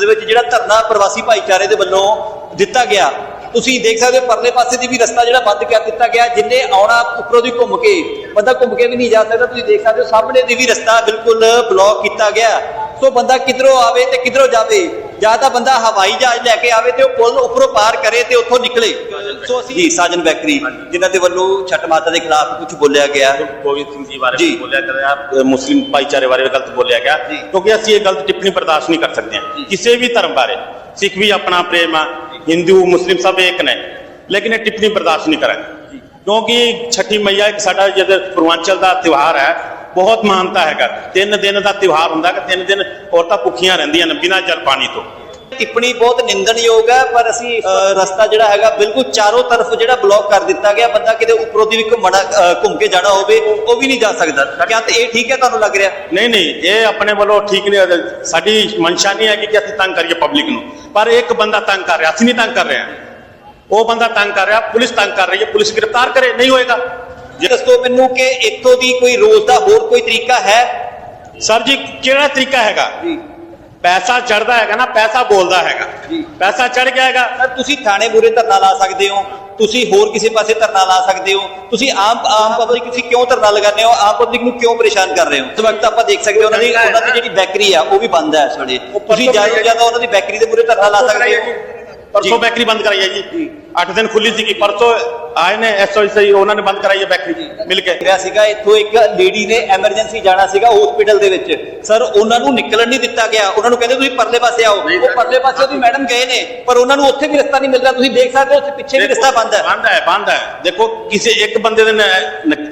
ਦੇ ਵਿੱਚ ਜਿਹੜਾ ਧਰਨਾ ਪ੍ਰਵਾਸੀ ਭਾਈਚਾਰੇ ਦੇ ਵੱਲੋਂ ਦਿੱਤਾ ਗਿਆ, ਤੁਸੀਂ ਦੇਖ ਸਕਦੇ ਹੋ ਪਰਲੇ ਪਾਸੇ ਦੀ ਵੀ ਰਸਤਾ ਜਿਹੜਾ ਬੰਦ ਕਰ ਦਿੱਤਾ ਗਿਆ, ਜਿੰਨੇ ਆਉਣਾ ਉੱਪਰੋਂ ਦੀ ਘੁੰਮ ਕੇ, ਬੰਦਾ ਘੁੰਮ ਕੇ ਵੀ ਨਹੀਂ ਜਾ ਸਕਦਾ, ਤੁਸੀਂ ਦੇਖ ਸਕਦੇ ਹੋ ਸਾਹਮਣੇ ਦੀ ਵੀ ਰਸਤਾ ਬਿਲਕੁਲ ਬਲੌਕ ਕੀਤਾ ਗਿਆ। ਸੋ ਬੰਦਾ ਕਿਧਰੋਂ ਆਵੇ ਤੇ ਕਿਧਰੋਂ ਜਾਵੇ? ਜਾਂ ਤਾਂ ਬੰਦਾ ਹਵਾਈ ਜਹਾਜ਼ ਲੈ ਕੇ ਆਵੇ ਤੇ ਉਹ ਪੁਲ ਉੱਪਰੋਂ ਪਾਰ ਕਰੇ ਤੇ ਉੱਥੋਂ ਨਿਕਲੇ। ਸੋ ਅਸੀਂ ਜੀ ਸਾਜਨ ਬੈਕਰੀ ਜਿਨ੍ਹਾਂ ਦੇ ਵੱਲੋਂ ਛੱਟ ਮਾਤਾ ਦੇ ਖਿਲਾਫ ਕੁਝ ਬੋਲਿਆ ਗਿਆ। ਗੋਬਿੰਦ ਸਿੰਘ ਜੀ ਬਾਰੇ ਬੋਲਿਆ ਗਿਆ। ਮੁਸਲਿਮ ਭਾਈਚਾਰੇ ਬਾਰੇ ਗਲਤ ਬੋਲਿਆ ਗਿਆ। ਕਿਉਂਕਿ ਅਸੀਂ ਇਹ ਗਲਤ ਟਿੱਪਣੀ ਬਰਦਾਸ਼ਤ ਨਹੀਂ ਕਰ ਸਕਦੇ ਕਿਸੇ ਵੀ ਧਰਮ ਬਾਰੇ ਸਿੱਖ ਵੀ ਆਪਣਾ ਪ੍ਰੇਮ ਆ ਹਿੰਦੂ ਮੁਸਲਿਮ ਸਭ ਇੱਕ ਨੇ। ਲੇਕਿਨ ਇਹ ਟਿੱਪਣੀ ਬਰਦਾਸ਼ਤ ਨਹੀਂ ਕਰਾਂਗੇ। ਕਿਉਂਕਿ ਛਠੀ ਮਈਆ ਇੱਕ ਸਾਡਾ ਜਦ ਪੂਰਵਾਂਚਲ ਦਾ ਤਿਉਹਾਰ ਹੈ ਬਹੁਤ ਮਾਨਤਾ ਹੈਗਾ। ਤਿੰਨ ਦਿਨ ਦਾ ਤਿਉਹਾਰ ਹੁੰਦਾ ਕਿ ਤਿੰਨ ਦਿਨ ਔਰਤਾਂ ਭੁੱਖੀਆਂ ਰਹਿੰਦੀਆਂ ਨੇ ਬਿਨਾਂ ਜਲ ਪਾਣੀ ਤੋਂ। ਟਿੱਪਣੀ ਬਹੁਤ ਨਿੰਦਣਯੋਗ ਹੈ ਪਰ ਅਸੀਂ ਰਸਤਾ ਜਿਹੜਾ ਹੈਗਾ ਬਿਲਕੁਲ ਚਾਰੋਂ ਤਰਫ ਜਿਹੜਾ ਬਲੌਕ ਕਰ ਦਿੱਤਾ ਗਿਆ ਬੰਦਾ ਕਿਤੇ ਉੱਪਰੋਂ ਦੀ ਵੀ ਘੁੰਮਣਾ ਘੁੰਮ ਕੇ ਜਾਣਾ ਹੋਵੇ ਉਹ ਵੀ ਨਹੀਂ ਜਾ ਸਕਦਾ। ਕਿਆ ਤੇ ਇਹ ਠੀਕ ਹੈ ਤੁਹਾਨੂੰ ਲੱਗ ਰਿਹਾ? ਨਹੀਂ ਨਹੀਂ ਇਹ ਆਪਣੇ ਵੱਲੋਂ ਠੀਕ ਨਹੀਂ ਸਾਡੀ ਮਨਸ਼ਾ ਨਹੀਂ ਹੈ ਕਿ ਅਸੀਂ ਤੰਗ ਕਰੀਏ ਪਬਲਿਕ ਨੂੰ। ਪਰ ਇੱਕ ਬੰਦਾ ਤੰਗ ਕਰ ਰਿਹਾ ਅਸੀਂ ਨਹੀਂ ਤੰਗ ਕਰ ਰਹੇ। ਹਾਂ ਉਹ ਬੰਦਾ ਤੰਗ ਕਰ ਰਿਹਾ ਪੁਲਿਸ ਤੰਗ ਕਰ ਰਹੀ ਹੈ ਪੁਲਿਸ ਗ੍ਰਿਫਤਾਰ ਕਰੇ ਨਹੀਂ ਹੋਏਗਾ। ਜੇ ਦੱਸੋ ਮੈਨੂੰ ਕਿ ਇੱਥੋਂ ਦੀ ਕੋਈ ਰੋਜ਼ ਦਾ ਹੋਰ ਕੋਈ ਤਰੀਕਾ ਹੈ? ਸਰ ਜੀ ਕਿਹੜਾ ਤਰੀਕਾ ਹੈਗਾ? ਜੀ। ਪੈਸਾ ਚੜਦਾ ਹੈਗਾ ਨਾ ਪੈਸਾ ਬੋਲਦਾ ਹੈਗਾ। ਜੀ। ਪੈਸਾ ਚੜ ਗਿਆ ਹੈਗਾ। ਸਰ ਤੁਸੀਂ ਥਾਣੇ ਮੂਰੇ ਧਰਨਾ ਲਾ ਸਕਦੇ ਹੋ। ਤੁਸੀਂ ਹੋਰ ਕਿਸੇ ਪਾਸੇ ਧਰਨਾ ਲਾ ਸਕਦੇ ਹੋ। ਤੁਸੀਂ ਆਮ ਆਮ ਪਬਲਿਕ ਤੁਸੀਂ ਕਿਉਂ ਧਰਨਾ ਲਗਾਉਂਦੇ ਹੋ? ਆਮ ਪਬਲਿਕ ਨੂੰ ਕਿਉਂ ਪਰੇਸ਼ਾਨ ਕਰ ਰਹੇ ਹੋ? ਇਸ ਵਕਤ ਆਪਾਂ ਦੇਖ ਸਕਦੇ ਹੋ ਉਹਨਾਂ ਦੀ ਉਹਨਾਂ ਦੀ ਜਿਹੜੀ ਬੈਕਰੀ ਆ ਉਹ ਵੀ ਬੰਦ ਹੈ ਇਸ ਵੇਲੇ। ਤੁਸੀਂ ਜ਼ਿਆਦਾ ਤੋਂ ਜ਼ਿਆਦਾ ਉਹਨਾਂ ਦੀ ਬੈਕਰੀ ਦੇ ਮੂਰੇ ਧਰਨਾ ਲਾ ਸਕਦੇ ਹੋ। ਪਰਸੋਂ। ਬੈਕਰੀ ਬੰਦ ਕਰਾਈ ਹੈ ਜੀ। 8 ਦਿਨ ਖੁੱਲੀ ਸੀਗੀ। ਪਰਸੋਂ ਆਏ ਨੇ ਐਸਓਐਸਆਈ ਉਹਨਾਂ ਨੇ ਬੰਦ ਕਰਾਈ ਹੈ ਬੈਕਰੀ ਮਿਲ ਕੇ। ਰਿਹਾ ਸੀਗਾ ਇੱਥੋਂ ਇੱਕ ਲੇਡੀ ਨੇ ਐਮਰਜੈਂਸੀ ਜਾਣਾ ਸੀਗਾ ਹਸਪੀਟਲ ਦੇ ਵਿੱਚ। ਸਰ ਉਹਨਾਂ ਨੂੰ ਨਿਕਲਣ ਨਹੀਂ ਦਿੱਤਾ ਗਿਆ। ਉਹਨਾਂ ਨੂੰ ਕਹਿੰਦੇ ਤੁਸੀਂ ਪਰਲੇ ਪਾਸੇ ਆਓ। ਉਹ ਪਰਲੇ ਪਾਸੇ ਉਹਦੀ ਮੈਡਮ ਗਏ ਨੇ ਪਰ ਉਹਨਾਂ ਨੂੰ ਉੱਥੇ ਵੀ ਰਸਤਾ ਨਹੀਂ ਮਿਲ ਰਿਹਾ। ਤੁਸੀਂ ਦੇਖ ਸਕਦੇ ਹੋ ਉੱਥੇ ਪਿੱਛੇ ਵੀ ਰਸਤਾ ਬੰਦ ਹੈ। ਬੰਦ ਹੈ ਬੰਦ ਹੈ। ਦੇਖੋ ਕਿਸੇ ਇੱਕ ਬੰਦੇ ਦੇ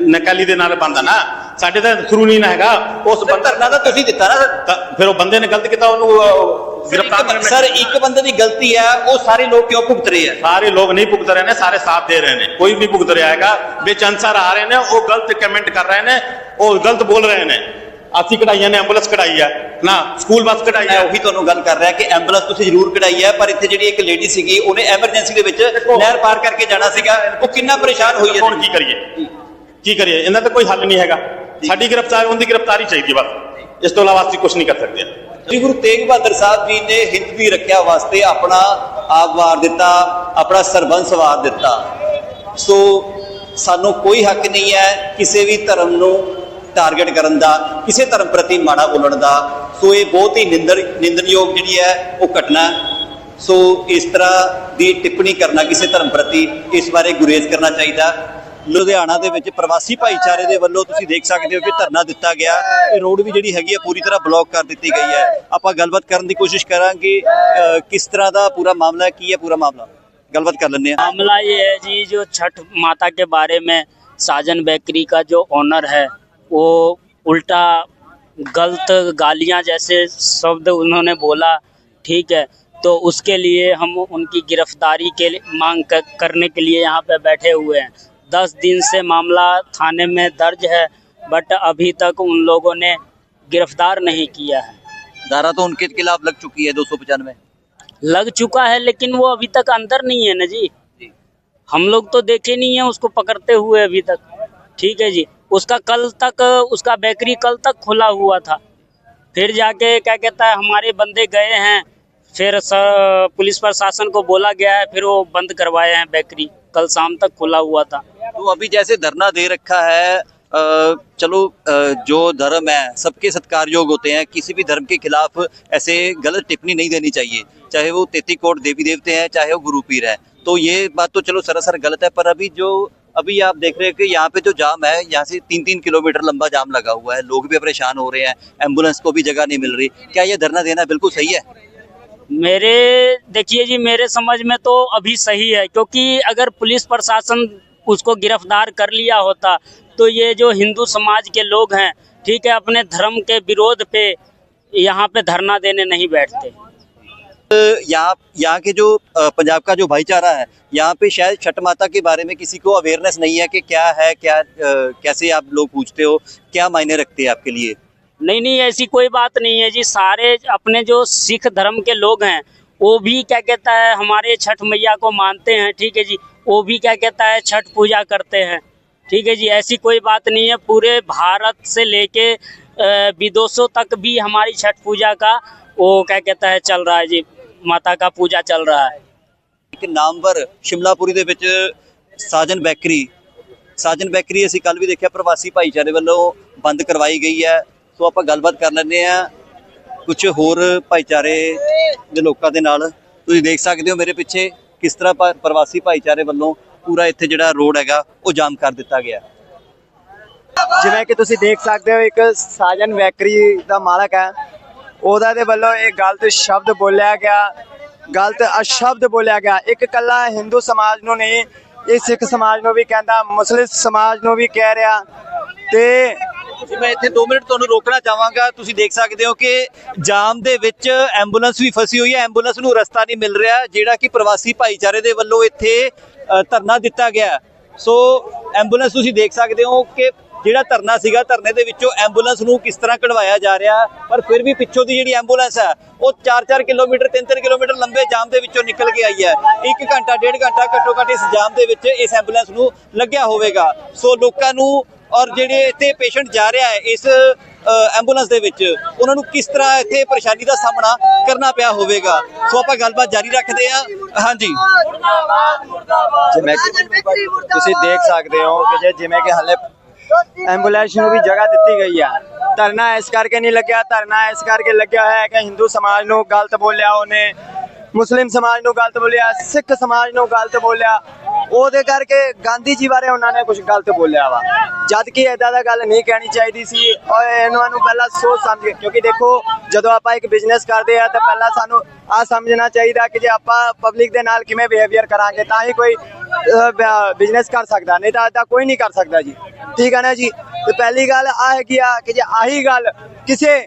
ਨਕਾਲੀ ਦੇ ਨਾਲ ਬੰਦ ਹੈ ਨਾ। ਸਾਡੇ ਤਾਂ ਥਰੂ ਨਹੀਂ ਨਾ ਹੈਗਾ। ਉਸ ਬੰਦਾ ਧਰਨਾ ਤਾਂ ਤੁਸੀਂ ਦਿੱਤਾ ਨਾ ਫਿਰ ਉਹ ਬੰਦੇ ਨੇ ਗਲਤ ਕੀਤਾ ਉਹਨੂੰ ਗ੍ਰਿਫਤਾਰ ਸਰ ਇੱਕ ਬੰਦੇ ਦੀ ਗਲਤੀ ਹੈ ਉਹ ਸਾਰੇ ਲੋਕ ਕਿਉਂ ਭੁਗਤ ਰਹੇ ਆ ਸਾਰੇ ਲੋਕ ਨਹੀਂ ਭੁਗਤ ਰਹੇ ਨੇ ਸਾਰੇ ਸਾਥ ਦੇ ਰਹੇ ਨੇ। ਕੋਈ ਨਹੀਂ ਭੁਗਤ ਰਿਹਾ ਹੈਗਾ ਵਿੱਚ ਅਨਸਰ ਆ ਰਹੇ ਨੇ ਉਹ ਗਲਤ ਕਮੈਂਟ ਕਰ ਰਹੇ ਨੇ ਉਹ ਗਲਤ ਬੋਲ ਰਹੇ ਨੇ। ਅਸੀਂ ਕਢਾਈਆਂ ਨੇ ਐਂਬੂਲੈਂਸ ਕਢਾਈ ਹੈ ਨਾ ਸਕੂਲ ਬੱਸ ਕਢਾਈ ਹੈ। ਉਹੀ ਤੁਹਾਨੂੰ ਗੱਲ ਕਰ ਰਿਹਾ ਕਿ ਐਂਬੂਲੈਂਸ ਤੁਸੀਂ ਜ਼ਰੂਰ ਕਢਾਈ ਹੈ ਪਰ ਇੱਥੇ ਜਿਹੜੀ ਇੱਕ ਲੇਡੀ ਸੀਗੀ ਉਹਨੇ ਐਮਰਜੈਂਸੀ ਦੇ ਵਿੱਚ ਨਹਿਰ ਪਾਰ ਕਰਕੇ ਜਾਣਾ ਸੀਗਾ। ਉਹ ਕਿੰਨਾ ਪਰੇਸ਼ਾਨ ਹੋਈ ਹੁਣ ਹੈ ਕੀ ਕਰੀਏ? ਕੀ ਕਰੀਏ? ਇਹਨਾਂ ਦਾ ਕੋਈ ਹੱਲ ਨਹੀਂ ਹੈਗਾ। ਸਾਡੀ ਗ੍ਰਿਫਤਾਰ ਉਹਦੀ ਗ੍ਰਿਫਤਾਰੀ ਚਾਹੀਦੀ ਬਸ। ਇਸ ਤੋਂ ਇਲਾਵਾ ਅਸੀਂ ਕੁਝ ਨਹੀਂ ਕਰ ਸਕਦੇ। ਸ੍ਰੀ ਗੁਰੂ ਤੇਗ ਬਹਾਦਰ ਸਾਹਿਬ ਜੀ ਨੇ ਹਿੰਦ ਦੀ ਰੱਖਿਆ ਵਾਸਤੇ ਆਪਣਾ ਆਪ ਵਾਰ ਦਿੱਤਾ, ਆਪਣਾ ਸਰਬੰਸ ਵਾਰ ਦਿੱਤਾ। ਸੋ ਸਾਨੂੰ ਕੋਈ ਹੱਕ ਨਹੀਂ ਹੈ ਕਿਸੇ ਵੀ ਧਰਮ ਨੂੰ ਟਾਰਗੇਟ ਕਰਨ ਦਾ, ਕਿਸੇ ਧਰਮ ਪ੍ਰਤੀ ਮਾੜਾ ਬੋਲਣ ਦਾ। ਸੋ ਇਹ ਬਹੁਤ ਹੀ ਨਿੰਦਰ ਨਿੰਦਨਯੋਗ ਜਿਹੜੀ ਹੈ, ਉਹ ਘਟਨਾ ਸੋ ਇਸ ਤਰ੍ਹਾਂ ਦੀ ਟਿੱਪਣੀ ਕਰਨਾ ਕਿਸੇ ਧਰਮ ਪ੍ਰਤੀ ਇਸ ਬਾਰੇ ਗੁਰੇਜ਼ ਕਰਨਾ ਚਾਹੀਦਾ। ਲੁਧਿਆਣਾ ਦੇ ਵਿੱਚ ਪ੍ਰਵਾਸੀ ਭਾਈਚਾਰੇ ਦੇ ਵੱਲੋਂ ਤੁਸੀਂ ਦੇਖ ਸਕਦੇ ਹੋ ਕਿ ਧਰਨਾ ਦਿੱਤਾ ਗਿਆ ਇਹ ਰੋਡ ਵੀ ਜਿਹੜੀ ਹੈਗੀ ਹੈ ਪੂਰੀ ਤਰ੍ਹਾਂ ਬਲੌਕ ਕਰ ਦਿੱਤੀ ਗਈ ਹੈ ਆਪਾਂ ਗੱਲਬਾਤ ਕਰਨ ਦੀ ਕੋਸ਼ਿਸ਼ ਕਰਾਂਗੇ ਅਹ, ਕਿਸ ਤਰ੍ਹਾਂ ਦਾ ਪੂਰਾ ਮਾਮਲਾ ਹੈ ਕੀ ਹੈ ਪੂਰਾ ਮਾਮਲਾ ਗੱਲਬਾਤ ਕਰ ਲੈਂਦੇ ਹਾਂ मामला ये है जी जो छठ माता के बारे में साजन बेकरी का जो ओनर है वो उल्टा गलत गालियां जैसे शब्द उन्होंने बोला ठीक है तो उसके लिए हम उनकी गिरफ्तारी के लिए मांग कर, करने के लिए यहाँ पे बैठे हुए हैं दस दिन से मामला थाने में दर्ज है बट अभी तक उन लोगों ने गिरफ़्तार नहीं किया है। धारा तो उनके खिलाफ लग चुकी है दो सौ पचानवे। लग चुका है लेकिन वो अभी तक अंदर नहीं है ना जी। हम लोग तो देखे नहीं है उसको पकड़ते हुए अभी तक। ठीक है जी। उसका कल तक उसका बेकरी कल तक खुला हुआ था। फिर जाके क्या कहता है हमारे बंदे गए हैं। फिर पुलिस प्रशासन को बोला गया है फिर वो बंद करवाए हैं बेकरी। कल शाम तक खुला हुआ था। तो अभी जैसे धरना दे रखा है चलो जो धर्म है, सबके सत्कारयोग होते हैं, किसी भी धर्म के खिलाफ ऐसे गलत टिप्पणी नहीं देनी चाहिए। चाहे वो तेती कोट देवी देवते हैं, चाहे वो गुरु पीर है। तो ये बात तो चलो सरासर गलत है, पर अभी जो, अभी आप देख रहे हैं कि यहाँ पे जो जाम है, यहाँ से तीन तीन किलोमीटर लंबा जाम लगा हुआ है। लोग भी परेशान हो रहे हैं, एंबुलेंस को भी जगह नहीं मिल रही। क्या ये धरना देना बिल्कुल सही है? मेरे, देखिए जी, मेरे समझ में तो अभी सही है, क्योंकि अगर पुलिस प्रशासन उसको गिरफ़्तार कर लिया होता। तो ये जो हिंदू समाज के लोग हैं ठीक है अपने धर्म के विरोध पे यहाँ पे धरना देने नहीं बैठते। यहाँ यहाँ के जो पंजाब का जो भाईचारा है यहाँ पे शायद छठ माता के बारे में किसी को अवेयरनेस नहीं है कि क्या है क्या कैसे आप लोग पूछते हो क्या मायने रखते हैं आपके लिए? नहीं नहीं ऐसी कोई बात नहीं है जी। सारे अपने जो सिख धर्म के लोग हैं वो भी क्या कहता है हमारे छठ मैया को मानते हैं ठीक है जी। वो भी क्या कहता है छठ पूजा करते हैं ठीक है जी ऐसी कोई बात नहीं है पूरे भारत से लेके अ, विदेशों तक भी हमारी छठ पूजा का वो क्या कहता है चल रहा है जी माता का पूजा चल रहा है ਇੱਕ ਨਾਮਵਰ ਸ਼ਿਮਲਾਪੁਰੀ ਦੇ ਵਿੱਚ ਸਾਜਨ ਬੈਕਰੀ ਸਾਜਨ ਬੈਕਰੀ ਅਸੀਂ ਕੱਲ ਵੀ ਦੇਖਿਆ ਪ੍ਰਵਾਸੀ ਭਾਈਚਾਰੇ ਵੱਲੋਂ ਬੰਦ ਕਰਵਾਈ ਗਈ ਹੈ ਸੋ ਆਪਾਂ ਗੱਲਬਾਤ ਕਰ ਲੈਂਦੇ ਆ ਕੁਝ ਹੋਰ ਭਾਈਚਾਰੇ ਦੇ ਲੋਕਾਂ ਦੇ ਨਾਲ ਤੁਸੀਂ ਦੇਖ ਸਕਦੇ ਹੋ ਮੇਰੇ ਪਿੱਛੇ ਕਿਸ ਤਰ੍ਹਾਂ ਪ- ਪ੍ਰਵਾਸੀ ਭਾਈਚਾਰੇ ਵੱਲੋਂ ਪੂਰਾ ਇੱਥੇ ਜਿਹੜਾ ਰੋਡ ਹੈਗਾ, ਉਹ ਜਾਮ ਕਰ ਦਿੱਤਾ ਗਿਆ ਜਿਵੇਂ ਕਿ ਤੁਸੀਂ ਦੇਖ ਸਕਦੇ ਹੋ, ਇੱਕ ਸਾਜਨ ਬੈਕਰੀ ਦਾ ਮਾਲਕ ਹੈ। ਉਹਦਾ ਦੇ ਵੱਲੋਂ ਇਹ ਗਲਤ ਸ਼ਬਦ ਬੋਲਿਆ ਗਿਆ, ਗਲਤ ਅਸ਼ਬਦ ਬੋਲਿਆ ਗਿਆ। ਇੱਕ ਕੱਲਾ ਹਿੰਦੂ ਸਮਾਜ ਨੂੰ ਨਹੀਂ, ਇਹ ਸਿੱਖ ਸਮਾਜ ਨੂੰ ਵੀ ਕਹਿੰਦਾ, ਮੁਸਲਿਮ ਸਮਾਜ ਨੂੰ ਵੀ ਕਹਿ ਰਿਹਾ। ਤੇ ਜੀ ਮੈਂ ਇੱਥੇ 2 ਮਿੰਟ ਤੁਹਾਨੂੰ ਰੋਕਣਾ ਚਾਹਾਂਗਾ। ਤੁਸੀਂ ਦੇਖ ਸਕਦੇ ਹੋ ਕਿ ਜਾਮ ਦੇ ਵਿੱਚ ਐਂਬੂਲੈਂਸ ਵੀ ਫਸੀ ਹੋਈ ਹੈ। ਐਂਬੂਲੈਂਸ ਨੂੰ ਰਸਤਾ ਨਹੀਂ ਮਿਲ ਰਿਹਾ, ਜਿਹੜਾ ਕਿ ਪ੍ਰਵਾਸੀ ਭਾਈਚਾਰੇ ਦੇ ਵੱਲੋਂ ਇੱਥੇ ਧਰਨਾ ਦਿੱਤਾ ਗਿਆ ਸੋ, ਐਂਬੂਲੈਂਸ ਤੁਸੀਂ ਦੇਖ ਸਕਦੇ ਹੋ ਕਿ ਜਿਹੜਾ ਧਰਨਾ ਸੀਗਾ, ਧਰਨੇ ਦੇ ਵਿੱਚੋਂ ਐਂਬੂਲੈਂਸ ਨੂੰ ਕਿਸ ਤਰ੍ਹਾਂ ਕਢਵਾਇਆ ਜਾ ਰਿਹਾ, ਪਰ ਫਿਰ ਵੀ ਪਿੱਛੋਂ ਦੀ ਜਿਹੜੀ ਐਂਬੂਲੈਂਸ ਹੈ, ਉਹ 4-4 ਕਿਲੋਮੀਟਰ 3-3 ਕਿਲੋਮੀਟਰ ਲੰਬੇ ਜਾਮ ਦੇ ਵਿੱਚੋਂ ਨਿਕਲ ਕੇ ਆਈ ਹੈ। 1 ਘੰਟਾ, ਡੇਢ ਘੰਟਾ ਘੱਟੋ ਘੱਟ ਇਸ ਜਾਮ ਦੇ ਵਿੱਚ ਇਸ ਐਂਬੂਲੈਂਸ ਨੂੰ ਲੱਗਿਆ ਹੋਵੇਗਾ। ਸੋ, ਲੋਕਾਂ ਨੂੰ ਔਰ ਜਿਹੜੇ ਇੱਥੇ ਪੇਸ਼ੈਂਟ ਜਾ ਰਿਹਾ ਹੈ ਇਸ ਐਂਬੂਲੈਂਸ ਦੇ ਵਿੱਚ, ਉਹਨਾਂ ਨੂੰ ਕਿਸ ਤਰ੍ਹਾਂ ਇੱਥੇ ਪਰੇਸ਼ਾਨੀ ਦਾ ਸਾਹਮਣਾ ਕਰਨਾ ਪਿਆ ਹੋਵੇਗਾ? ਸੋ ਆਪਾਂ ਗੱਲਬਾਤ ਜਾਰੀ ਰੱਖਦੇ ਹਾਂ। ਹਾਂਜੀ। ਜਿਵੇਂ ਤੁਸੀਂ ਦੇਖ ਸਕਦੇ ਹੋ ਕਿ ਜੇ ਜਿਵੇਂ ਕਿ ਹਲੇ ਐਂਬੂਲੈਂਸ ਨੂੰ ਵੀ ਜਗ੍ਹਾ ਦਿੱਤੀ ਗਈ ਆ। ਧਰਨਾ ਇਸ ਕਰਕੇ ਨਹੀਂ ਲੱਗਿਆ, ਧਰਨਾ ਇਸ ਕਰਕੇ ਲੱਗਿਆ ਹੈ ਕਿ ਹਿੰਦੂ ਸਮਾਜ ਨੂੰ ਗਲਤ ਬੋਲਿਆ ਉਹਨੇ, ਮੁਸਲਿਮ ਸਮਾਜ ਨੂੰ ਗਲਤ ਬੋਲਿਆ, ਸਿੱਖ ਸਮਾਜ ਨੂੰ ਗਲਤ ਬੋਲਿਆ। ਉਹਦੇ ਕਰਕੇ ਗਾਂਧੀ ਜੀ ਬਾਰੇ ਉਹਨਾਂ ਨੇ ਕੁਝ ਗਲਤ ਬੋਲਿਆ ਵਾ। ਜਦ ਕਿ ਐਦਾਂ ਦਾ ਗੱਲ ਨਹੀਂ ਕਹਿਣੀ ਚਾਹੀਦੀ ਸੀ। ਔਰ ਇਹਨਾਂ ਨੂੰ ਪਹਿਲਾਂ ਸੋਚ ਸਮਝ ਕਿਉਂਕਿ ਦੇਖੋ, ਜਦੋਂ ਆਪਾਂ ਇੱਕ ਬਿਜ਼ਨਸ ਕਰਦੇ ਆ, ਤਾਂ ਪਹਿਲਾਂ ਸਾਨੂੰ ਆ ਸਮਝਣਾ ਚਾਹੀਦਾ ਕਿ ਜੇ ਆਪਾਂ ਪਬਲਿਕ ਦੇ ਨਾਲ ਕਿਵੇਂ ਬਿਹੇਵੀਅਰ ਕਰਾਂਗੇ, ਤਾਂ ਹੀ ਕੋਈ ਬਿਜ਼ਨਸ ਕਰ ਸਕਦਾ। ਨਹੀਂ ਤਾਂ ਏਦਾਂ ਕੋਈ ਨਹੀਂ ਕਰ ਸਕਦਾ ਜੀ। ਠੀਕ ਹੈ ਨਾ ਜੀ? ਤੇ ਪਹਿਲੀ ਗੱਲ ਆ ਹੈਗੀ ਆ ਕਿ ਜੇ ਆਹੀ ਗੱਲ ਕਿਸੇ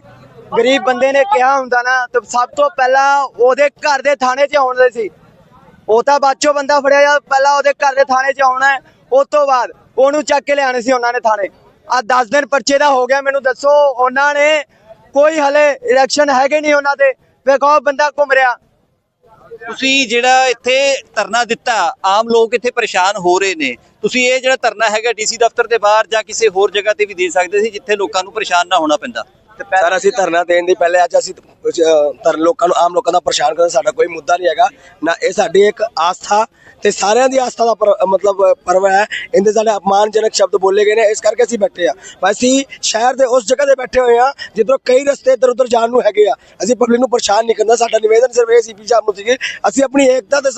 ਗਰੀਬ ਬੰਦੇ ਨੇ ਕਿਹਾ ਹੁੰਦਾ ਨਾ, ਤਾਂ ਸਭ ਤੋਂ ਪਹਿਲਾਂ ਉਹਦੇ ਘਰ ਦੇ ਥਾਣੇ 'ਚ ਆਉਣ ਦੇ ਸੀ। ਉਹ ਤਾਂ ਬਾਚੋ ਬੰਦਾ ਫੜਿਆ ਜਾ ਪਹਿਲਾਂ ਉਹਦੇ ਘਰ ਦੇ ਥਾਣੇ 'ਚ ਆਉਣਾ ਹੈ ਉਸ ਤੋਂ ਬਾਅਦ ਉਹਨੂੰ ਚੱਕ ਕੇ ਲਿਆਣੇ ਸੀ ਉਹਨਾਂ ਨੇ ਥਾਣੇ। ਆ 10 ਦਿਨ ਪਰਚੇ ਦਾ ਹੋ ਗਿਆ ਮੈਨੂੰ ਦੱਸੋ ਉਹਨਾਂ ਨੇ ਕੋਈ ਹਲੇ ਇਲੈਕਸ਼ਨ ਹੈਗੇ ਨਹੀਂ ਉਹਨਾਂ ਦੇ ਵੇਖੋ ਉਹ ਬੰਦਾ ਘੁੰਮ ਰਿਹਾ? ਤੁਸੀਂ ਜਿਹੜਾ ਇੱਥੇ ਧਰਨਾ ਦਿੱਤਾ ਆਮ ਲੋਕ ਇੱਥੇ ਪਰੇਸ਼ਾਨ ਹੋ ਰਹੇ ਨੇ। ਤੁਸੀਂ ਇਹ ਜਿਹੜਾ ਧਰਨਾ ਹੈਗਾ ਡੀਸੀ ਦਫ਼ਤਰ ਦੇ ਬਾਹਰ ਜਾਂ ਕਿਸੇ ਹੋਰ ਜਗ੍ਹਾ ਤੇ ਵੀ ਦੇ ਸਕਦੇ ਸੀ ਜਿੱਥੇ ਲੋਕਾਂ ਨੂੰ ਪਰੇਸ਼ਾਨ ਨਾ ਹੋਣਾ ਪੈਂਦਾ। ਸਰ ਅਸੀਂ ਧਰਨਾ ਦੇਣ ਦੀ ਪਹਿਲੇ ਅੱਜ ਅਸੀਂ ਅਹ, ਧਰ ਲੋਕਾਂ ਨੂੰ ਆਮ ਲੋਕਾਂ ਦਾ ਪਰੇਸ਼ਾਨ ਕਰਨ ਸਾਡਾ ਕੋਈ ਮੁੱਦਾ ਨਹੀਂ ਹੈਗਾ। ਨਾ ਇਹ ਸਾਡੀ ਇੱਕ ਆਸਥਾ ਤੇ ਸਾਰਿਆਂ ਦੀ ਆਸਥਾ ਦਾ ਪਰ- ਮਤਲਬ ਪਰਵ ਹੈ। ਇਹਦੇ ਸਾਡੇ ਅਪਮਾਨਜਨਕ ਸ਼ਬਦ ਬੋਲੇ ਗਏ ਨੇ ਇਸ ਕਰਕੇ ਅਸੀਂ ਬੈਠੇ ਆ ਅਸੀਂ ਸ਼ਹਿਰ ਦੇ ਉਸ ਜਗ੍ਹਾ ਤੇ ਬੈਠੇ ਹੋਏ ਆ ਜਿੱਧਰੋਂ ਕਈ ਰਸਤੇ ਇੱਧਰ ਉੱਧਰ ਜਾਣ ਨੂੰ ਹੈਗੇ ਆ। ਅਸੀਂ ਪਬਲਿਕ ਨੂੰ ਪਰੇਸ਼ਾਨ ਨਹੀਂ ਕਰਨਾ। ਸਾਡਾ ਨਿਵੇਦਨ ਸਿਰਫ ਇਹ ਸੀ ਪੀ ਸਾਹਿਬ ਨੂੰ ਸੀਗੇ ਅਸੀਂ ਆਪਣੀ ਏਕਤਾ ਤੇ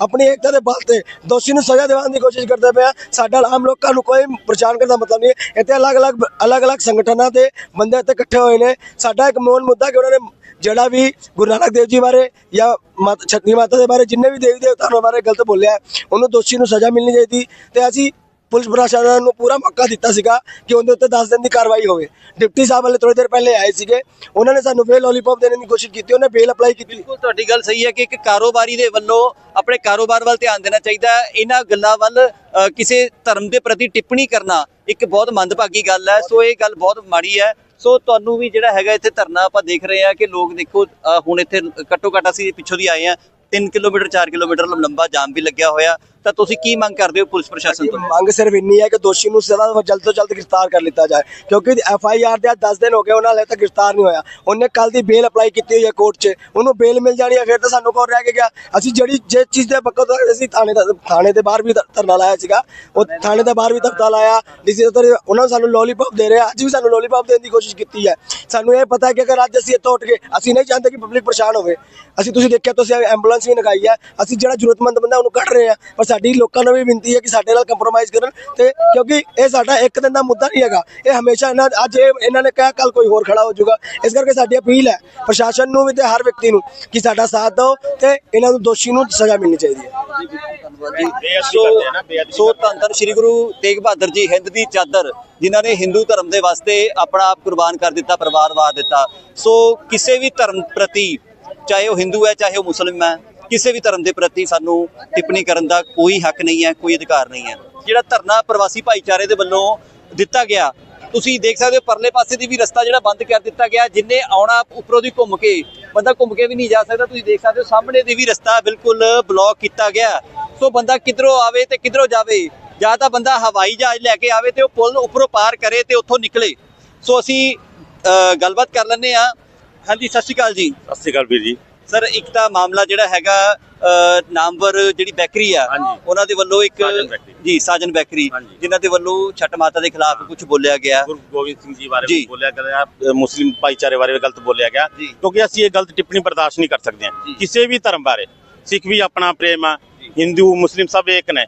ਆਪਣੀ ਏਕਤਾ ਦੇ ਬਲ ਤੇ ਦੋਸ਼ੀ ਨੂੰ ਸਜ਼ਾ ਦਿਵਾਉਣ ਦੀ ਕੋਸ਼ਿਸ਼ ਕਰਦੇ ਪਏ ਆ ਸਾਡਾ ਆਮ ਲੋਕਾਂ ਨੂੰ ਕੋਈ ਪਰੇਸ਼ਾਨ ਕਰਨ ਦਾ ਮਤਲਬ ਨਹੀਂ ਇੱਥੇ ਅਲੱਗ-ਅਲੱਗ ਅਲੱਗ-ਅਲੱਗ ਸੰਗਠਨਾਂ ਦੇ ਬੰਦੇ ਇੱਥੇ ਇਕੱਠੇ ਹੋਏ ਨੇ। ਸਾਡਾ ਇੱਕ ਮੂਲ ਮੁੱਦਾ ਕਿ ਉਹਨਾਂ ਨੇ ਜਿਹੜਾ ਵੀ ਗੁਰੂ ਨਾਨਕ ਦੇਵ ਜੀ ਬਾਰੇ ਜਾਂ ਮਾਤਾ ਛਤਨੀ ਮਾਤਾ ਦੇ ਬਾਰੇ ਜਿੰਨੇ ਵੀ ਦੇਵੀ ਦੇਵਤਾਵਾਂ ਬਾਰੇ ਗਲਤ ਬੋਲਿਆ, ਉਹਨੂੰ ਦੋਸ਼ੀ ਨੂੰ ਸਜ਼ਾ ਮਿਲਣੀ ਚਾਹੀਦੀ। ਤੇ ਅਸੀਂ ਪੁਲਿਸ ਪ੍ਰਸ਼ਾਸਨ ਨੂੰ ਪੂਰਾ ਮੌਕਾ ਦਿੱਤਾ ਸੀਗਾ ਕਿ ਉਹਦੇ ਉੱਤੇ 10 ਦਿਨ ਦੀ ਕਾਰਵਾਈ ਹੋਵੇ। ਡਿਪਟੀ ਸਾਹਿਬ ਵਾਲੇ ਥੋੜੀ ਦੇਰ ਪਹਿਲੇ ਆਏ ਸੀਗੇ। ਉਹਨਾਂ ਨੇ ਸਾਨੂੰ ਬੇਲ ਲੋਲੀਪੌਪ ਦੇਣ ਦੀ ਕੋਸ਼ਿਸ਼ ਕੀਤੀ। ਉਹਨੇ ਬੇਲ ਅਪਲਾਈ ਕੀਤੀ। ਬਿਲਕੁਲ, ਤੁਹਾਡੀ ਗੱਲ ਸਹੀ ਹੈ ਕਿ ਇੱਕ ਕਾਰੋਬਾਰੀ ਦੇ ਵੱਲੋਂ ਆਪਣੇ ਕਾਰੋਬਾਰ ਵੱਲ ਧਿਆਨ ਦੇਣਾ ਚਾਹੀਦਾ ਹੈ। ਇਹਨਾਂ ਗੱਲਾਂ ਵੱਲ ਕਿਸੇ ਧਰਮ ਦੇ ਪ੍ਰਤੀ ਟਿੱਪਣੀ ਕਰਨਾ ਇੱਕ ਬਹੁਤ ਮੰਦਭਾਗੀ ਗੱਲ ਹੈ। ਸੋ ਇਹ ਗੱਲ ਬਹੁਤ ਮਾੜੀ ਹੈ। ਸੋ ਤੁਹਾਨੂੰ ਵੀ ਜਿਹੜਾ ਹੈਗਾ ਇੱਥੇ ਧਰਨਾ ਆਪਾਂ ਦੇਖ ਰਹੇ ਹਾਂ ਕਿ ਲੋਕ ਦੇਖੋ ਹੁਣ ਇੱਥੇ ਘੱਟੋ ਘੱਟ ਅਸੀਂ ਪਿੱਛੋਂ ਦੀ ਆਏ ਹਾਂ। 3 ਕਿਲੋਮੀਟਰ 4 ਕਿਲੋਮੀਟਰ ਲੰਬਾ ਜਾਮ ਵੀ ਲੱਗਿਆ ਹੋਇਆ। ਤਾਂ ਤੁਸੀਂ ਕੀ ਮੰਗ ਕਰਦੇ ਹੋ ਪੁਲਿਸ ਪ੍ਰਸ਼ਾਸਨ ਤੋਂ? ਮੰਗ ਸਿਰਫ ਇੰਨੀ ਹੈ ਕਿ ਦੋਸ਼ੀ ਨੂੰ ਸਜ਼ਾ ਜਲਦ ਤੋਂ ਜਲਦ ਗ੍ਰਿਫਤਾਰ ਕਰ ਲਿੱਤਾ ਜਾਏ। ਕਿਉਂਕਿ ਐਫ ਆਈ ਆਰ ਦੇ 10 ਦਿਨ ਹੋ ਗਏ, ਉਹਨਾਂ ਹਲੇ ਤੱਕ ਗ੍ਰਿਫਤਾਰ ਨਹੀਂ ਹੋਇਆ। ਉਹਨੇ ਕੱਲ ਦੀ ਬੇਲ ਅਪਲਾਈ ਕੀਤੀ ਹੋਈ ਹੈ ਕੋਰਟ 'ਚ। ਉਹਨੂੰ ਬੇਲ ਮਿਲ ਜਾਣੀ ਹੈ, ਫਿਰ ਤਾਂ ਸਾਨੂੰ ਕੋਲ ਰਹਿ ਕੇ ਗਿਆ? ਅਸੀਂ ਜਿਹੜੀ, ਜੇ ਚੀਜ਼ ਦੇ ਪੱਕੋ ਅਸੀਂ ਥਾਣੇ ਦਾ, ਥਾਣੇ ਦੇ ਬਾਹਰ ਵੀ ਧਰਨਾ ਲਾਇਆ ਸੀਗਾ। ਉਹ ਥਾਣੇ ਦੇ ਬਾਹਰ ਵੀ ਧਰਨਾ ਲਾਇਆ। ਡੀਸੀ ਦਫ਼ਤਰ ਉਹਨਾਂ ਨੂੰ ਸਾਨੂੰ ਲੋਲੀਪੌਪ ਦੇ ਰਿਹਾ। ਅੱਜ ਵੀ ਸਾਨੂੰ ਲੋਲੀਪੌਪ ਦੇਣ ਦੀ ਕੋਸ਼ਿਸ਼ ਕੀਤੀ ਹੈ। ਸਾਨੂੰ ਇਹ ਪਤਾ ਹੈ ਕਿ ਅਗਰ ਅੱਜ ਅਸੀਂ ਇੱਥੋਂ ਉੱਠ ਗਏ ਅਸੀਂ ਨਹੀਂ ਚਾਹੁੰਦੇ ਕਿ ਪਬਲਿਕ ਪਰੇਸ਼ਾਨ ਹੋਵੇ। ਅਸੀਂ ਤੁਸੀਂ ਦੇਖਿਆ, ਤੁਸੀਂ ਐਂਬੂਲੈਂਸ ਵੀ ਲਗਾਈ ਹੈ। ਅਸੀਂ ਜਿਹੜਾ ਜ਼ਰੂਰਤਮੰਦ ਬੰਦਾ ਉਹਨੂੰ ਕੱਢ ਰਹੇ ਆ ਪਰ ਸਾਡੀ ਲੋਕਾਂ ਨੂੰ ਵੀ ਬੇਨਤੀ ਹੈ ਕਿ ਸਾਡੇ ਨਾਲ ਕੰਪਰੋਮਾਈਜ਼ ਕਰਨ ਤੇ ਕਿਉਂਕਿ ਇਹ ਸਾਡਾ ਇੱਕ ਦਿਨ ਦਾ ਮੁੱਦਾ ਨਹੀਂ ਹੈਗਾ। ਇਹ ਹਮੇਸ਼ਾ ਇਹਨਾਂ ਅੱਜ ਇਹਨਾਂ ਨੇ ਕਿਹਾ ਕੱਲ ਕੋਈ ਹੋਰ ਖੜਾ ਹੋ ਜਾਊਗਾ। ਇਸ ਕਰਕੇ ਸਾਡੀ ਅਪੀਲ ਹੈ ਪ੍ਰਸ਼ਾਸਨ ਨੂੰ ਵੀ ਤੇ ਹਰ ਵਿਅਕਤੀ ਨੂੰ ਕਿ ਸਾਡਾ ਸਾਥ ਦਿਓ ਤੇ ਇਹਨਾਂ ਨੂੰ ਦੋਸ਼ੀ ਨੂੰ ਸਜ਼ਾ ਮਿਲਣੀ ਚਾਹੀਦੀ ਹੈ। ਸੋ ਧੰਨ ਧੰਨ ਸ੍ਰੀ ਗੁਰੂ ਤੇਗ ਬਹਾਦਰ ਜੀ ਹਿੰਦ ਦੀ ਚਾਦਰ, ਜਿਨ੍ਹਾਂ ਨੇ ਹਿੰਦੂ ਧਰਮ ਦੇ ਵਾਸਤੇ ਆਪਣਾ ਆਪ ਕੁਰਬਾਨ ਕਰ ਦਿੱਤਾ ਪਰਿਵਾਰ ਵਾਰ ਦਿੱਤਾ। ਸੋ ਕਿਸੇ ਵੀ ਧਰਮ ਪ੍ਰਤੀ ਚਾਹੇ ਉਹ ਹਿੰਦੂ ਹੈ, ਚਾਹੇ ਉਹ ਮੁਸਲਿਮ ਹੈ ਕਿਸੇ ਵੀ ਧਰਮ ਦੇ ਪ੍ਰਤੀ ਸਾਨੂੰ ਟਿੱਪਣੀ ਕਰਨ ਦਾ ਕੋਈ ਹੱਕ ਨਹੀਂ ਹੈ, ਕੋਈ ਅਧਿਕਾਰ ਨਹੀਂ ਹੈ। ਜਿਹੜਾ ਧਰਨਾ ਪ੍ਰਵਾਸੀ ਭਾਈਚਾਰੇ ਦੇ ਵੱਲੋਂ ਦਿੱਤਾ ਗਿਆ, ਤੁਸੀਂ ਦੇਖ ਸਕਦੇ ਹੋ ਪਰਲੇ ਪਾਸੇ ਦੀ ਵੀ ਰਸਤਾ ਜਿਹੜਾ ਬੰਦ ਕਰ ਦਿੱਤਾ ਗਿਆ, ਜਿੰਨੇ ਆਉਣਾ ਉੱਪਰੋਂ ਦੀ ਘੁੰਮ ਕੇ, ਬੰਦਾ ਘੁੰਮ ਕੇ ਵੀ ਨਹੀਂ ਜਾ ਸਕਦਾ। ਤੁਸੀਂ ਦੇਖ ਸਕਦੇ ਹੋ ਸਾਹਮਣੇ ਦੀ ਵੀ ਰਸਤਾ ਬਿਲਕੁਲ ਬਲੌਕ ਕੀਤਾ ਗਿਆ। ਸੋ ਬੰਦਾ ਕਿਧਰੋਂ ਆਵੇ ਤੇ ਕਿਧਰੋਂ ਜਾਵੇ? ਜਾਂ ਤਾਂ ਬੰਦਾ ਹਵਾਈ ਜਹਾਜ਼ ਲੈ ਕੇ ਆਵੇ ਤੇ ਉਹ ਪੁਲ ਉੱਪਰੋਂ ਪਾਰ ਕਰੇ ਤੇ ਉੱਥੋਂ ਨਿਕਲੇ। ਸੋ ਅਸੀਂ ਗੱਲਬਾਤ ਕਰ ਲੈਂਦੇ ਆ ਹਾਂਜੀ, ਸਤਿ ਸ਼੍ਰੀ ਅਕਾਲ ਜੀ। ਸਤਿ ਸ਼੍ਰੀ ਅਕਾਲ ਵੀਰ ਜੀ। ਸਰ ਇੱਕ ਤਾਂ ਮਾਮਲਾ ਜਿਹੜਾ ਹੈਗਾ ਨਾਮਵਰ ਜਿਹੜੀ ਬੈਕਰੀ ਆ। ਉਹਨਾਂ ਦੇ ਵੱਲੋਂ ਇੱਕ। ਜੀ ਸਾਜਨ ਬੈਕਰੀ। ਜਿਨ੍ਹਾਂ ਦੇ ਵੱਲੋਂ ਛੱਟ ਮਾਤਾ ਦੇ ਖਿਲਾਫ ਕੁਝ ਬੋਲਿਆ ਗਿਆ। ਗੁਰੂ ਗੋਬਿੰਦ ਸਿੰਘ ਜੀ ਬਾਰੇ ਬੋਲਿਆ ਗਿਆ ਮੁਸਲਿਮ ਭਾਈਚਾਰੇ ਬਾਰੇ ਗਲਤ ਬੋਲਿਆ ਗਿਆ। ਕਿਉਂਕਿ ਅਸੀਂ ਇਹ ਗਲਤ ਟਿੱਪਣੀ ਬਰਦਾਸ਼ਤ ਨਹੀਂ ਕਰ ਸਕਦੇ। ਕਿਸੇ ਵੀ ਧਰਮ ਬਾਰੇ ਸਿੱਖ ਵੀ ਆਪਣਾ ਪ੍ਰੇਮ ਆ ਹਿੰਦੂ ਮੁਸਲਿਮ ਸਭ ਇੱਕ ਨੇ।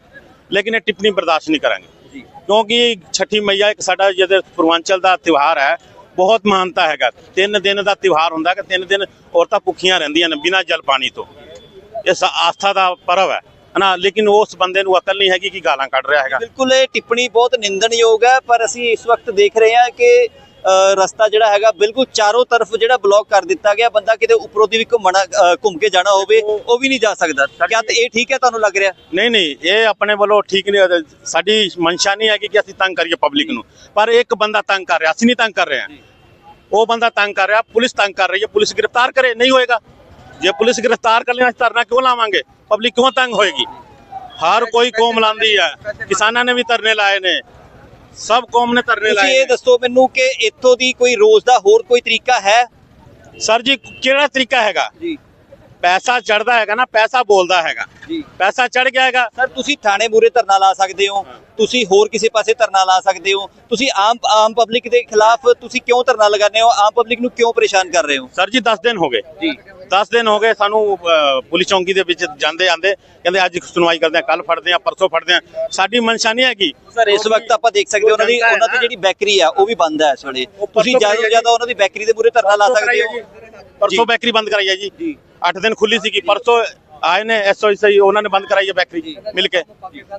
ਲੇਕਿਨ ਇਹ ਟਿੱਪਣੀ ਬਰਦਾਸ਼ਤ ਨਹੀਂ ਕਰਾਂਗੇ। ਕਿਉਂਕਿ ਛਠੀ ਮਈਆ ਇੱਕ ਸਾਡਾ ਜਿਹਦੇ ਪੂਰਵਾਂਚਲ ਦਾ ਤਿਉਹਾਰ ਹੈ ਬਹੁਤ ਮਾਨਤਾ ਹੈਗਾ। ਤਿੰਨ ਦਿਨ ਦਾ ਤਿਉਹਾਰ ਹੁੰਦਾ ਕਿ ਤਿੰਨ ਦਿਨ ਔਰਤਾਂ ਭੁੱਖੀਆਂ ਰਹਿੰਦੀਆਂ ਨੇ ਬਿਨਾਂ ਜਲ ਪਾਣੀ ਤੋਂ। ਇਸ ਆਸਥਾ ਦਾ ਪਰਵ ਹੈ ਹਨਾ? ਲੇਕਿਨ ਉਸ ਬੰਦੇ ਨੂੰ ਅਕਲ ਨਹੀਂ ਹੈਗੀ ਕਿ ਗਾਲਾਂ ਕੱਢ ਰਿਹਾ ਹੈਗਾ। ਬਿਲਕੁਲ ਇਹ ਟਿੱਪਣੀ ਬਹੁਤ ਨਿੰਦਣਯੋਗ ਹੈ ਪਰ ਅਸੀਂ ਇਸ ਵਕਤ ਦੇਖ ਰਹੇ ਹਾਂ ਕਿ ਰਸਤਾ ਜਿਹੜਾ ਹੈਗਾ ਬਿਲਕੁਲ ਚਾਰੋਂ ਤਰਫ ਜਿਹੜਾ ਬਲੌਕ ਕਰ ਦਿੱਤਾ ਗਿਆ। ਬੰਦਾ ਕਿਤੇ ਉੱਪਰੋਂ ਦੀ ਵੀ ਘੁੰਮਣਾ ਘੁੰਮ ਕੇ ਜਾਣਾ ਹੋਵੇ ਉਹ ਵੀ ਨਹੀਂ ਜਾ ਸਕਦਾ। ਕਿਆ ਤੇ ਇਹ ਠੀਕ ਹੈ ਤੁਹਾਨੂੰ ਲੱਗ ਰਿਹਾ? ਨਹੀਂ ਨਹੀਂ ਇਹ ਆਪਣੇ ਵੱਲੋਂ ਠੀਕ ਨਹੀਂ ਸਾਡੀ ਮਨਸ਼ਾ ਨਹੀਂ ਹੈਗੀ ਕਿ ਅਸੀਂ ਤੰਗ ਕਰੀਏ ਪਬਲਿਕ ਨੂੰ। ਪਰ ਇੱਕ ਬੰਦਾ ਤੰਗ ਕਰ ਰਿਹਾ ਅਸੀਂ ਨਹੀਂ ਤੰਗ ਕਰ ਰਹੇ ਹਾਂ। ਉਹ ਬੰਦਾ ਤੰਗ ਕਰ ਰਿਹਾ ਪੁਲਿਸ ਤੰਗ ਕਰ ਰਹੀ ਹੈ ਪੁਲਿਸ ਗ੍ਰਿਫਤਾਰ ਕਰੇ ਨਹੀਂ ਹੋਏਗਾ। ਜੇ ਪੁਲਿਸ ਗ੍ਰਿਫਤਾਰ ਕਰ ਅਸੀਂ ਧਰਨਾ ਕਿਉਂ ਲਾਵਾਂਗੇ? ਪਬਲਿਕ ਕਿਉਂ ਤੰਗ ਹੋਏਗੀ? ਹਰ ਕੋਈ ਕੌਮ ਲਾਂਦੀ ਹੈ। ਕਿਸਾਨਾਂ ਨੇ ਵੀ ਧਰਨੇ ਲਾਏ ਨੇ। ਸਭ ਕੌਮ ਨੇ ਧਰਨੇ ਤੁਸੀਂ ਲਾਏ ਇਹ ਨੇ। ਦੱਸੋ ਮੈਨੂੰ ਕਿ ਇੱਥੋਂ ਦੀ ਕੋਈ ਰੋਜ਼ ਦਾ ਹੋਰ ਕੋਈ ਤਰੀਕਾ ਹੈ? ਸਰ ਜੀ ਕਿਹੜਾ ਤਰੀਕਾ ਹੈਗਾ? ਜੀ। ਪੈਸਾ ਚੜਦਾ ਹੈਗਾ ਨਾ ਪੈਸਾ ਬੋਲਦਾ ਹੈਗਾ। ਜੀ। ਪੈਸਾ ਚੜ ਗਿਆ ਹੈਗਾ। ਸਰ ਤੁਸੀਂ ਥਾਣੇ ਮੂਰੇ ਧਰਨਾ ਲਾ ਸਕਦੇ ਹੋ। ਤੁਸੀਂ ਹੋਰ ਕਿਸੇ ਪਾਸੇ ਧਰਨਾ ਲਾ ਸਕਦੇ ਹੋ। ਤੁਸੀਂ ਆਮ ਆਮ ਪਬਲਿਕ ਦੇ ਖਿਲਾਫ ਤੁਸੀਂ ਕਿਉਂ ਧਰਨਾ ਲਗਾਉਂਦੇ ਹੋ? ਆਮ ਪਬਲਿਕ ਨੂੰ ਕਿਉਂ ਪਰੇਸ਼ਾਨ ਕਰ ਰਹੇ ਹੋ? ਸਰ ਜੀ 10 ਦਿਨ ਹੋ ਗਏ। ਜੀ। 10 ਦਿਨ ਹੋ ਗਏ ਸਾਨੂੰ ਪੁਲਿਸ ਚੌਂਕੀ ਦੇ ਵਿੱਚ ਜਾਂਦੇ ਆਂਦੇ। ਕਹਿੰਦੇ ਅੱਜ ਸੁਣਵਾਈ ਕਰਦੇ ਆ ਕੱਲ ਫੜਦੇ ਆ ਪਰਸੋਂ ਫੜਦੇ ਆ। ਸਾਡੀ ਮਨਸ਼ਾ ਨਹੀਂ ਹੈਗੀ। ਸਰ ਇਸ ਵਕਤ ਆਪਾਂ ਦੇਖ ਸਕਦੇ ਹੋ ਉਹਨਾਂ ਦੀ ਉਹਨਾਂ ਦੀ ਜਿਹੜੀ ਬੈਕਰੀ ਆ ਉਹ ਵੀ ਬੰਦ ਹੈ ਇਸ ਵੇਲੇ। ਤੁਸੀਂ ਜ਼ਿਆਦਾ ਜ਼ਿਆਦਾ ਉਹਨਾਂ ਦੀ ਬੈਕਰੀ ਦੇ ਮੂਰੇ ਧਰਨਾ ਲਾ ਸਕਦੇ ਹੋ। ਪਰਸੋਂ। ਬੈਕਰੀ ਬੰਦ ਕਰਾਈ ਹੈ ਜੀ। 8 ਦਿਨ ਖੁੱਲੀ ਸੀਗੀ ਪਰਸੋਂ ਆਏ ਨੇ ਐਸਓਆਈ ਉਹਨਾਂ ਨੇ ਬੰਦ ਕਰਾਈ ਹੈ ਬੈਕਰੀ ਮਿਲ ਕੇ।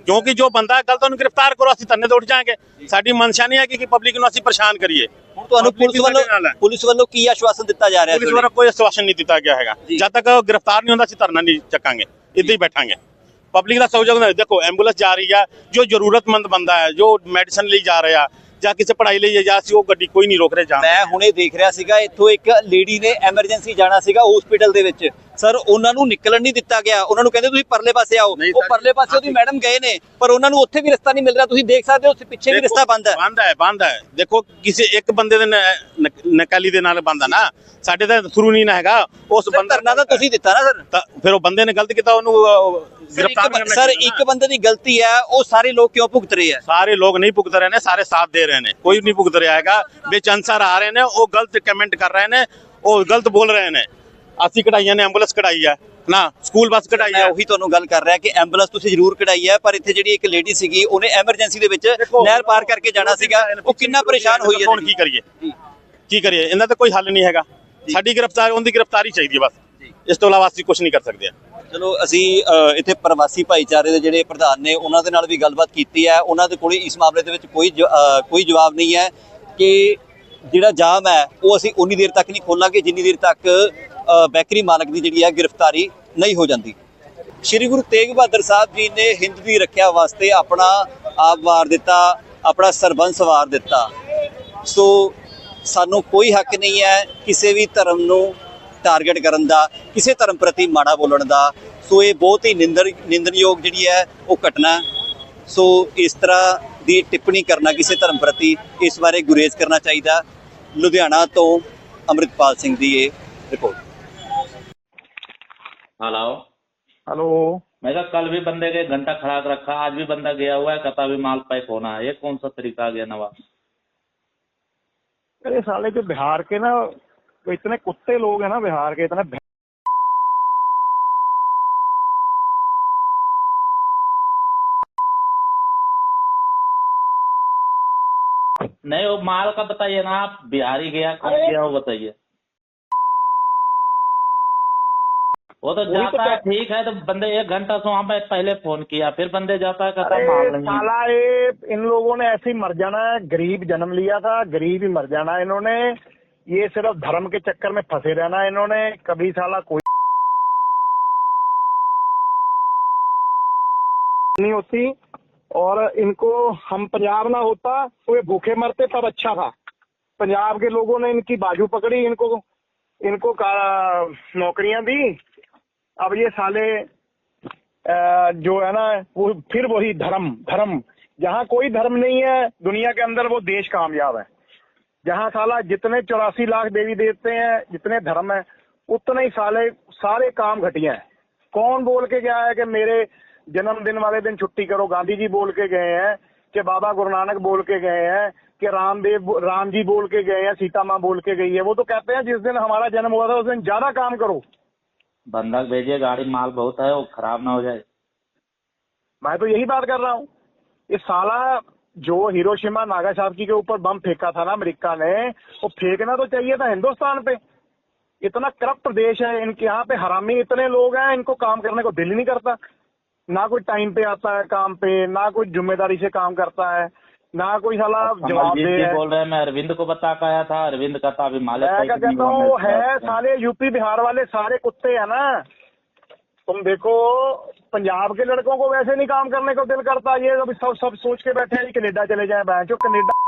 ਕਿਉਂਕਿ ਜੋ ਬੰਦਾ ਗਲਤ ਉਹਨੂੰ ਗ੍ਰਿਫਤਾਰ ਕਰੋ ਅਸੀਂ ਧਰਨੇ ਤੇ ਉੱਠ ਜਾਾਂਗੇ ਸਾਡੀ ਮਨਸ਼ਾ ਨਹੀਂ ਹੈਗੀ ਕਿ ਪਬਲਿਕ ਨੂੰ ਅਸੀਂ ਪਰੇਸ਼ਾਨ ਕਰੀਏ। ਹੁਣ ਤੁਹਾਨੂੰ ਪੁਲਿਸ ਵੱਲੋਂ ਹੈ। ਪੁਲਿਸ ਵੱਲੋਂ ਕੀ ਆਸ਼ਵਾਸਨ ਦਿੱਤਾ ਜਾ ਰਿਹਾ ਇਸ ਪੁਲਿਸ ਵੇਲੇ ਕੋਈ ਆਸ਼ਵਾਸਨ ਨਹੀਂ ਦਿੱਤਾ ਗਿਆ ਹੈਗਾ। ਜਦ ਤੱਕ ਉਹ ਗ੍ਰਿਫਤਾਰ ਨਹੀਂ ਹੁੰਦਾ ਅਸੀਂ ਧਰਨਾ ਨਹੀਂ ਚੱਕਾਂਗੇ। ਇੱਦਾਂ ਹੀ ਬੈਠਾਂਗੇ। ਪਬਲਿਕ ਦਾ ਸਹਿਯੋਗ ਨਾਲ ਦੇਖੋ ਐਂਬੂਲੈਂਸ ਜਾ ਰਹੀ ਆ। ਜੋ ਜ਼ਰੂਰਤਮੰਦ ਬੰਦਾ ਹੈ ਜੋ ਮੈਡੀਸਨ ਲਈ ਜਾ ਰਿਹਾ ਜਾਂ ਕਿਸੇ ਪੜ੍ਹਾਈ ਲਈ ਜਾ ਸੀ, ਉਹ ਗੱਡੀ ਕੋਈ ਨਹੀਂ ਰੋਕ ਰਿਹਾ ਜਾਣ ਮੈਂ ਹੁਣੇ ਦੇਖ ਰਿਹਾ ਸੀਗਾ, ਇੱਥੋਂ ਇੱਕ ਲੇਡੀ ਨੇ ਐਮਰਜੈਂਸੀ ਜਾਣਾ ਸੀਗਾ ਹਸਪੀਟਲ ਦੇ ਵਿੱਚ। ਸਰ ਉਹਨਾਂ ਨੂੰ ਨਿਕਲਣ ਨਹੀਂ ਦਿੱਤਾ ਗਿਆ। ਉਹਨਾਂ ਨੂੰ ਕਹਿੰਦੇ ਤੁਸੀਂ ਪਰਲੇ ਪਾਸੇ ਆਓ। ਉਹ ਪਰਲੇ ਪਾਸੇ ਉਹਦੀ ਮੈਡਮ ਗਏ ਨੇ ਪਰ ਉਹਨਾਂ ਨੂੰ ਉੱਥੇ ਵੀ ਰਸਤਾ ਨਹੀਂ ਮਿਲ ਰਿਹਾ। ਤੁਸੀਂ ਦੇਖ ਸਕਦੇ ਹੋ ਪਿੱਛੇ ਵੀ ਰਸਤਾ ਬੰਦ ਹੈ। ਬੰਦ ਹੈ ਬੰਦ ਹੈ। ਦੇਖੋ ਕਿਸੇ ਇੱਕ ਬੰਦੇ ਦੇ ਨਕਾਲੀ ਦੇ ਨਾਲ ਬੰਦ ਆ ਨਾ। ਸਾਡੇ ਤਾਂ ਸ਼ੁਰੂ ਨਹੀਂ ਨਾ ਹੈਗਾ। ਉਸ ਬੰਦੇ ਧਰਨਾ ਤਾਂ ਤੁਸੀਂ ਦਿੱਤਾ ਨਾ ਸਰ। ਫਿਰ ਉਹ ਬੰਦੇ ਨੇ ਗਲਤ ਕੀਤਾ ਉਹਨੂੰ ਸਰ ਇੱਕ- ਕਰਨਾ ਸਰ ਚਾਹੀਦਾ ਇੱਕ ਨਾ। ਬੰਦੇ ਦੀ ਗਲਤੀ ਹੈ ਉਹ ਸਾਰੇ ਲੋਕ ਕਿਉਂ ਭੁਗਤ ਰਹੇ ਆ ਸਾਰੇ ਲੋਕ ਨਹੀਂ ਭੁਗਤ ਰਹੇ ਨੇ ਸਾਰੇ ਸਾਥ ਦੇ ਰਹੇ ਨੇ। ਕੋਈ ਨਹੀਂ ਭੁਗਤ ਰਿਹਾ ਹੈਗਾ। ਵਿੱਚ ਅਨਸਰ ਆ ਰਹੇ ਨੇ ਉਹ ਗਲਤ ਕਮੈਂਟ ਕਰ ਰਹੇ ਨੇ ਉਹ ਗਲਤ ਬੋਲ ਰਹੇ ਨੇ। ਅਸੀਂ ਕਢਾਈਆਂ ਨੇ ਐਂਬੂਲੈਂਸ ਕਢਾਈ ਹੈ ਨਾ ਸਕੂਲ ਬੱਸ ਕਢਾਈ ਮੈਂ ਹੈ ਉਹੀ ਤੁਹਾਨੂੰ ਗੱਲ ਕਰ ਰਿਹਾ ਕਿ ਐਂਬੂਲੈਂਸ ਤੁਸੀਂ ਜ਼ਰੂਰ ਕਢਾਈ ਹੈ ਪਰ ਇੱਥੇ ਜਿਹੜੀ ਇੱਕ ਲੇਡੀ ਸੀਗੀ ਉਹਨੇ ਐਮਰਜੈਂਸੀ ਦੇ ਵਿੱਚ ਨਹਿਰ ਪਾਰ ਕਰਕੇ ਜਾਣਾ ਸੀਗਾ। ਉਹ ਕਿੰਨਾ ਪਰੇਸ਼ਾਨ ਹੋਈ ਹੁਣ ਹੈ ਕੀ ਕਰੀਏ। ਕੀ ਕਰੀਏ? ਇਹਨਾਂ ਦਾ ਕੋਈ ਹੱਲ ਨਹੀਂ ਹੈਗਾ। ਸਾਡੀ ਗ੍ਰਿਫਤਾਰ ਉਹਦੀ ਗ੍ਰਿਫਤਾਰੀ ਚਾਹੀਦੀ ਹੈ। ਬਸ। ਇਸ ਤੋਂ ਇਲਾਵਾ ਅਸੀਂ ਕੁਝ ਨਹੀਂ ਕਰ ਸਕਦੇ ਚਲੋ ਅਸੀਂ ਇੱਥੇ ਪ੍ਰਵਾਸੀ ਭਾਈਚਾਰੇ ਦੇ ਜਿਹੜੇ ਪ੍ਰਧਾਨ ਨੇ ਉਹਨਾਂ ਦੇ ਨਾਲ ਵੀ ਗੱਲਬਾਤ ਕੀਤੀ ਹੈ ਉਹਨਾਂ ਦੇ ਕੋਲੇ ਇਸ ਮਾਮਲੇ ਦੇ ਵਿੱਚ ਕੋਈ ਕੋਈ ਜਵਾਬ ਨਹੀਂ ਹੈ ਕਿ ਜਿਹੜਾ ਜਾਮ ਹੈ ਉਹ ਅਸੀਂ ਉਨੀ ਦੇਰ ਤੱਕ ਨਹੀਂ ਖੋਲਾਂਗੇ। ਜਿੰਨੀ ਦੇਰ ਤੱਕ ਬੈਕਰੀ ਮਾਲਕ ਦੀ ਜਿਹੜੀ ਹੈ ਗ੍ਰਿਫਤਾਰੀ ਨਹੀਂ ਹੋ ਜਾਂਦੀ। ਸ਼੍ਰੀ ਗੁਰੂ ਤੇਗ ਬਹਾਦਰ ਸਾਹਿਬ ਜੀ ਨੇ ਹਿੰਦ ਦੀ ਰੱਖਿਆ ਵਾਸਤੇ ਆਪਣਾ ਆਪ ਵਾਰ ਦਿੱਤਾ, ਆਪਣਾ ਸਰਬੰਸ ਵਾਰ ਦਿੱਤਾ। ਸੋ ਸਾਨੂੰ ਕੋਈ ਹੱਕ ਨਹੀਂ ਹੈ ਕਿਸੇ ਵੀ ਧਰਮ ਨੂੰ ਟਾਰਗੇਟ ਕਰਨ ਦਾ, ਕਿਸੇ ਧਰਮ ਪ੍ਰਤੀ ਮਾੜਾ ਬੋਲਣ ਦਾ। ਸੋ ਇਹ ਬਹੁਤ ਹੀ ਨਿੰਦਰ ਨਿੰਦਨਯੋਗ ਜਿਹੜੀ ਹੈ ਉਹ ਘਟਨਾ ਸੋ ਇਸ ਤਰ੍ਹਾਂ ਦੀ ਟਿੱਪਣੀ ਕਰਨਾ ਕਿਸੇ ਧਰਮ ਪ੍ਰਤੀ ਇਸ ਬਾਰੇ ਗੁਰੇਜ਼ ਕਰਨਾ ਚਾਹੀਦਾ। ਲੁਧਿਆਣਾ ਤੋਂ ਅੰਮ੍ਰਿਤਪਾਲ ਸਿੰਘ ਦੀ ਇਹ ਰਿਪੋਰਟ। हेलो। हेलो। मैं कहा कल भी बंदे के घंटा खड़ा कर रखा आज भी बंदा गया हुआ है कहता भी माल पैक होना है। ये कौन सा तरीका आ गया नवा अरे साले जो बिहार के ना तो इतने कुत्ते लोग हैं ना बिहार के इतने भै- नहीं वो माल का बताइए ना आप बिहारी गया कौन गया वो बताइए। वो तो तो जाता है ठीक है तो बंदे एक घंटा से वहाँ पे पहले फ़ोन किया फिर बंदे जाता है कहता अरे साला ये इन लोगों ने ऐसे ही मर जाना है गरीब जन्म लिया था गरीब ही मर जाना है इन्होंने। ये सिर्फ़ धर्म के चक्कर में फंसे रहना है इन्होंने कभी साला कोई नहीं होती और इनको हम पंजाब ना होता तो ये भूखे मरते तब अच्छा था। पंजाब के लोगों ने इनकी बाजू पकड़ी इनको इनको नौकरियाँ दी अब ये साले जो है ना, वो फिर वही धर्म धर्म। जहाँ कोई धर्म नहीं है, दुनिया के अंदर वो देश कामयाब है। जहाँ साला जितने चौरासी लाख देवी देवते हैं, जितने धर्म है, उतने ही साले, सारे काम घटिया है। कौन बोल के गया है कि मेरे जन्मदिन वाले दिन छुट्टी करो? गांधी जी बोल के गए हैं, कि बाबा गुरु नानक बोल के गए हैं, कि रामदेव राम जी बोल के गए हैं सीता माँ बोल के गई है। वो तो कहते हैं, जिस दिन हमारा जन्म हुआ था, उस दिन ज़्यादा काम करो। बंधक भेजिए, गाड़ी माल बहुत है, वो खराब ना हो जाए। मैं तो यही बात कर रहा हूँ। ये साला जो हिरोशिमा नागासाकी के ऊपर बम फेंका था ना अमेरिका ने, वो फेंकना तो चाहिए था हिंदुस्तान पे। इतना करप्ट देश है, इनके यहाँ पे हरामी इतने लोग हैं, इनको काम करने को दिल ही नहीं करता। ना कोई टाइम पे आता है काम पे, ना कोई ज़िम्मेदारी से काम करता है। ना कोई साला जवाब कमलजीत दे जी है बोल रहे हैं मैं अरविंद को बता के आया था अरविंद का था अभी मालिक मैं क्या कहता हूँ है साले यूपी बिहार वाले सारे कुत्ते हैं ना तुम देखो पंजाब के लड़कों को वैसे नहीं काम करने को दिल करता ये अभी सब सब सोच के बैठे हैं कि कनेडा चले जाए बैंक जो कनेडा